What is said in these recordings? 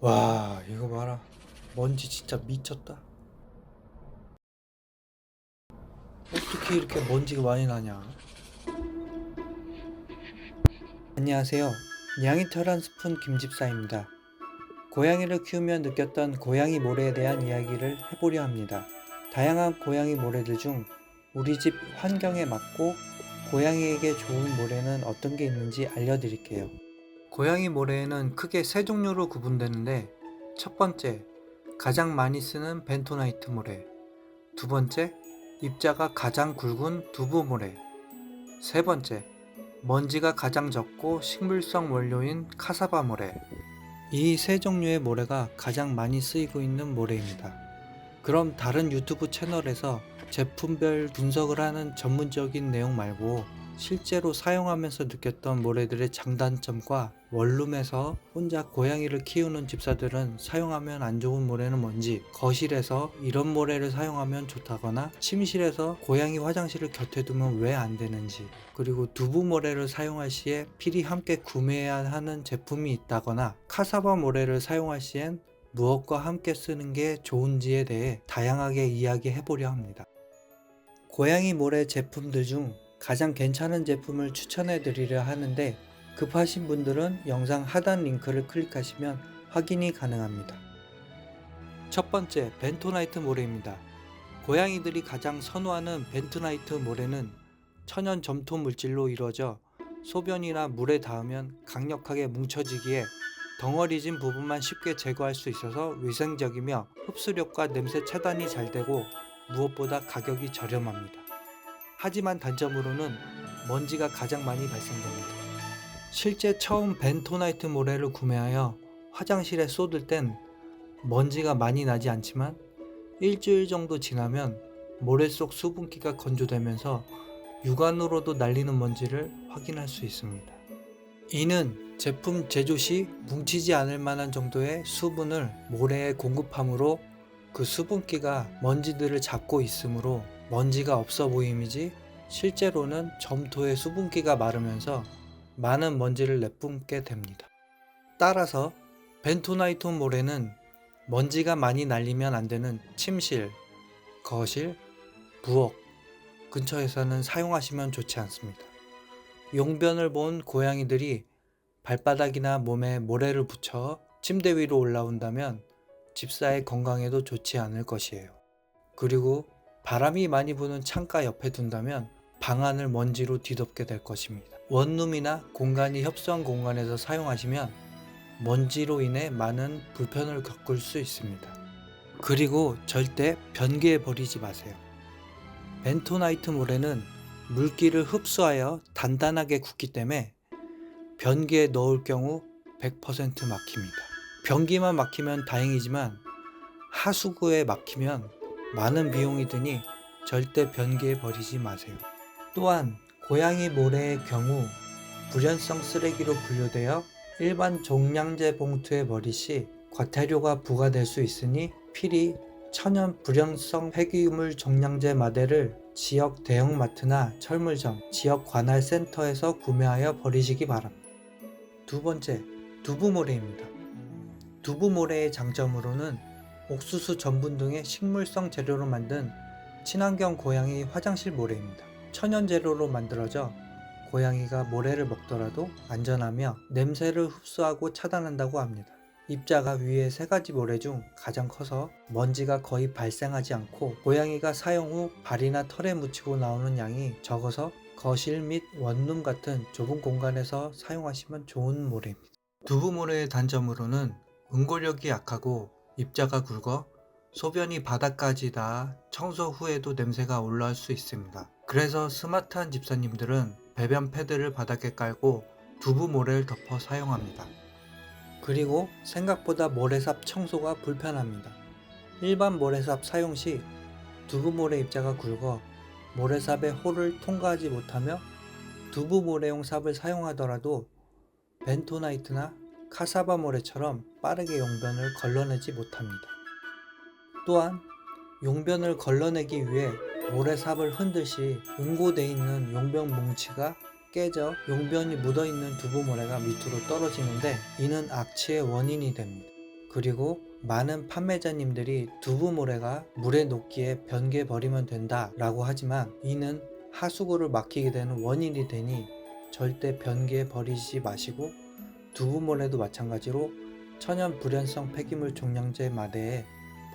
와 이거 봐라. 먼지 진짜 미쳤다. 어떻게 이렇게 먼지가 많이 나냐? 안녕하세요. 냥이털 한 스푼 김집사입니다. 고양이를 키우며 느꼈던 고양이 모래에 대한 이야기를 해보려 합니다. 다양한 고양이 모래들 중 우리 집 환경에 맞고 고양이에게 좋은 모래는 어떤 게 있는지 알려드릴게요 고양이 모래에는 크게 세 종류로 구분되는데 첫 번째, 가장 많이 쓰는 벤토나이트 모래. 두 번째, 입자가 가장 굵은 두부 모래. 세 번째, 먼지가 가장 적고 식물성 원료인 카사바 모래. 이 세 종류의 모래가 가장 많이 쓰이고 있는 모래입니다. 그럼 다른 유튜브 채널에서 제품별 분석을 하는 전문적인 내용 말고 실제로 사용하면서 느꼈던 모래들의 장단점과 원룸에서 혼자 고양이를 키우는 집사들은 사용하면 안 좋은 모래는 뭔지, 거실에서 이런 모래를 사용하면 좋다거나 침실에서 고양이 화장실을 곁에 두면 왜 안 되는지, 그리고 두부 모래를 사용할 시에 필히 함께 구매해야 하는 제품이 있다거나 카사바 모래를 사용할 시엔 무엇과 함께 쓰는 게 좋은지에 대해 다양하게 이야기해 보려 합니다. 고양이 모래 제품들 중 가장 괜찮은 제품을 추천해 드리려 하는데 급하신 분들은 영상 하단 링크를 클릭하시면 확인이 가능합니다. 첫 번째, 벤토나이트 모래입니다. 고양이들이 가장 선호하는 벤토나이트 모래는 천연 점토 물질로 이루어져 소변이나 물에 닿으면 강력하게 뭉쳐지기에 덩어리진 부분만 쉽게 제거할 수 있어서 위생적이며 흡수력과 냄새 차단이 잘 되고 무엇보다 가격이 저렴합니다. 하지만 단점으로는 먼지가 가장 많이 발생됩니다. 실제 처음 벤토나이트 모래를 구매하여 화장실에 쏟을 땐 먼지가 많이 나지 않지만 일주일 정도 지나면 모래 속 수분기가 건조되면서 육안으로도 날리는 먼지를 확인할 수 있습니다. 이는 제품 제조 시 뭉치지 않을 만한 정도의 수분을 모래에 공급함으로 그 수분기가 먼지들을 잡고 있으므로 먼지가 없어 보임이지 실제로는 점토의 수분기가 마르면서 많은 먼지를 내뿜게 됩니다. 따라서 벤토나이트 모래는 먼지가 많이 날리면 안 되는 침실, 거실, 부엌 근처에서는 사용하시면 좋지 않습니다. 용변을 본 고양이들이 발바닥이나 몸에 모래를 붙여 침대 위로 올라온다면 집사의 건강에도 좋지 않을 것이에요. 그리고 바람이 많이 부는 창가 옆에 둔다면 방 안을 먼지로 뒤덮게 될 것입니다. 원룸이나 공간이 협소한 공간에서 사용하시면 먼지로 인해 많은 불편을 겪을 수 있습니다. 그리고 절대 변기에 버리지 마세요. 벤토나이트 모래는 물기를 흡수하여 단단하게 굳기 때문에 변기에 넣을 경우 100% 막힙니다. 변기만 막히면 다행이지만 하수구에 막히면 많은 비용이 드니 절대 변기에 버리지 마세요. 또한 고양이 모래의 경우 불연성 쓰레기로 분류되어 일반 종량제 봉투에 버리 시 과태료가 부과될 수 있으니 필히 천연 불연성 폐기물 종량제 마대를 지역 대형마트나 철물점, 지역 관할 센터에서 구매하여 버리시기 바랍니다. 두 번째, 두부모래입니다. 두부모래의 장점으로는 옥수수 전분 등의 식물성 재료로 만든 친환경 고양이 화장실 모래입니다. 천연 재료로 만들어져 고양이가 모래를 먹더라도 안전하며 냄새를 흡수하고 차단한다고 합니다. 입자가 위에 세 가지 모래 중 가장 커서 먼지가 거의 발생하지 않고 고양이가 사용 후 발이나 털에 묻히고 나오는 양이 적어서 거실 및 원룸 같은 좁은 공간에서 사용하시면 좋은 모래입니다. 두부 모래의 단점으로는 응고력이 약하고 입자가 굵어 소변이 바닥까지 닿아 청소 후에도 냄새가 올라올 수 있습니다. 그래서 스마트한 집사님들은 배변 패드를 바닥에 깔고 두부 모래를 덮어 사용합니다. 그리고 생각보다 모래삽 청소가 불편합니다. 일반 모래삽 사용 시 두부 모래 입자가 굵어 모래삽의 홀을 통과하지 못하며 두부 모래용 삽을 사용하더라도 벤토나이트나 카사바 모래처럼 빠르게 용변을 걸러내지 못합니다. 또한 용변을 걸러내기 위해 모래삽을 시 응고돼 있는 용변 뭉치가 깨져 용변이 묻어 있는 두부 모래가 밑으로 떨어지는데 이는 악취의 원인이 됩니다. 그리고 많은 판매자님들이 두부 모래가 물에 녹기에 변개 버리면 된다 라고 하지만 이는 하수구를 막히게 되는 원인이 되니 절대 변기에 버리지 마시고 두부 모래도 마찬가지로 천연 불연성 폐기물 종량제 마대에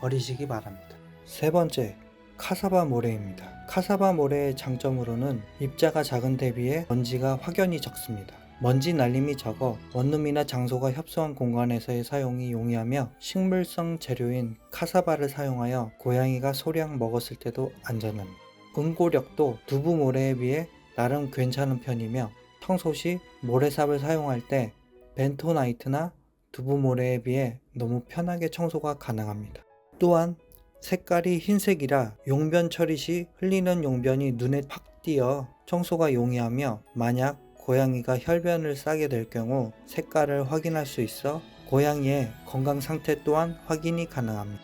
버리시기 바랍니다. 세 번째, 카사바 모래입니다. 카사바 모래의 장점으로는 입자가 작은 대비해 먼지가 확연히 적습니다. 먼지 날림이 적어 원룸이나 장소가 협소한 공간에서의 사용이 용이하며 식물성 재료인 카사바를 사용하여 고양이가 소량 먹었을 때도 안전합니다. 응고력도 두부 모래에 비해 나름 괜찮은 편이며 청소 시 모래삽을 사용할 때 벤토나이트나 두부 모래에 비해 너무 편하게 청소가 가능합니다. 또한 색깔이 흰색이라 용변 처리 시 흘리는 용변이 눈에 팍 띄어 청소가 용이하며 만약 고양이가 혈변을 싸게 될 경우 색깔을 확인할 수 있어 고양이의 건강 상태 또한 확인이 가능합니다.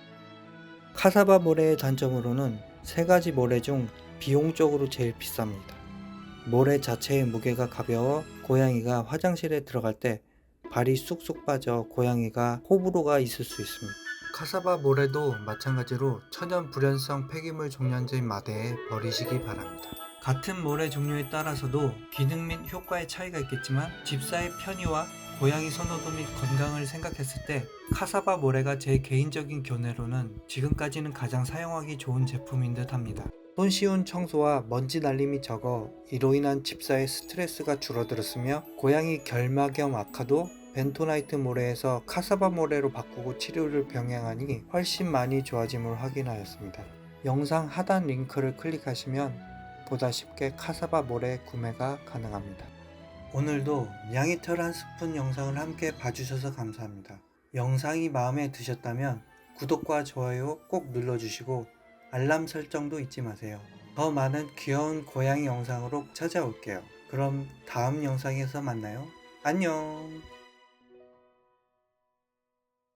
카사바 모래의 단점으로는 세 가지 모래 중 비용적으로 제일 비쌉니다. 모래 자체의 무게가 가벼워 고양이가 화장실에 들어갈 때 발이 쑥쑥 빠져 고양이가 호불호가 있을 수 있습니다. 카사바 모래도 마찬가지로 천연 불연성 폐기물 종량제 마대에 버리시기 바랍니다. 같은 모래 종류에 따라서도 기능 및 효과의 차이가 있겠지만 집사의 편의와 고양이 선호도 및 건강을 생각했을 때 카사바 모래가 제 개인적인 견해로는 지금까지는 가장 사용하기 좋은 제품인 듯 합니다. 손쉬운 청소와 먼지 날림이 적어 이로 인한 집사의 스트레스가 줄어들었으며 고양이 겸 악화도 벤토나이트 모래에서 카사바 모래로 바꾸고 치료를 병행하니 훨씬 많이 좋아짐을 확인하였습니다. 영상 하단 링크를 클릭하시면 보다 쉽게 카사바 모래 구매가 가능합니다. 오늘도 양이털 한 스푼 영상을 함께 봐주셔서 감사합니다. 영상이 마음에 드셨다면 구독과 좋아요 꼭 눌러주시고 알람 설정도 잊지 마세요. 더 많은 귀여운 고양이 영상으로 찾아올게요. 그럼 다음 영상에서 만나요. 안녕!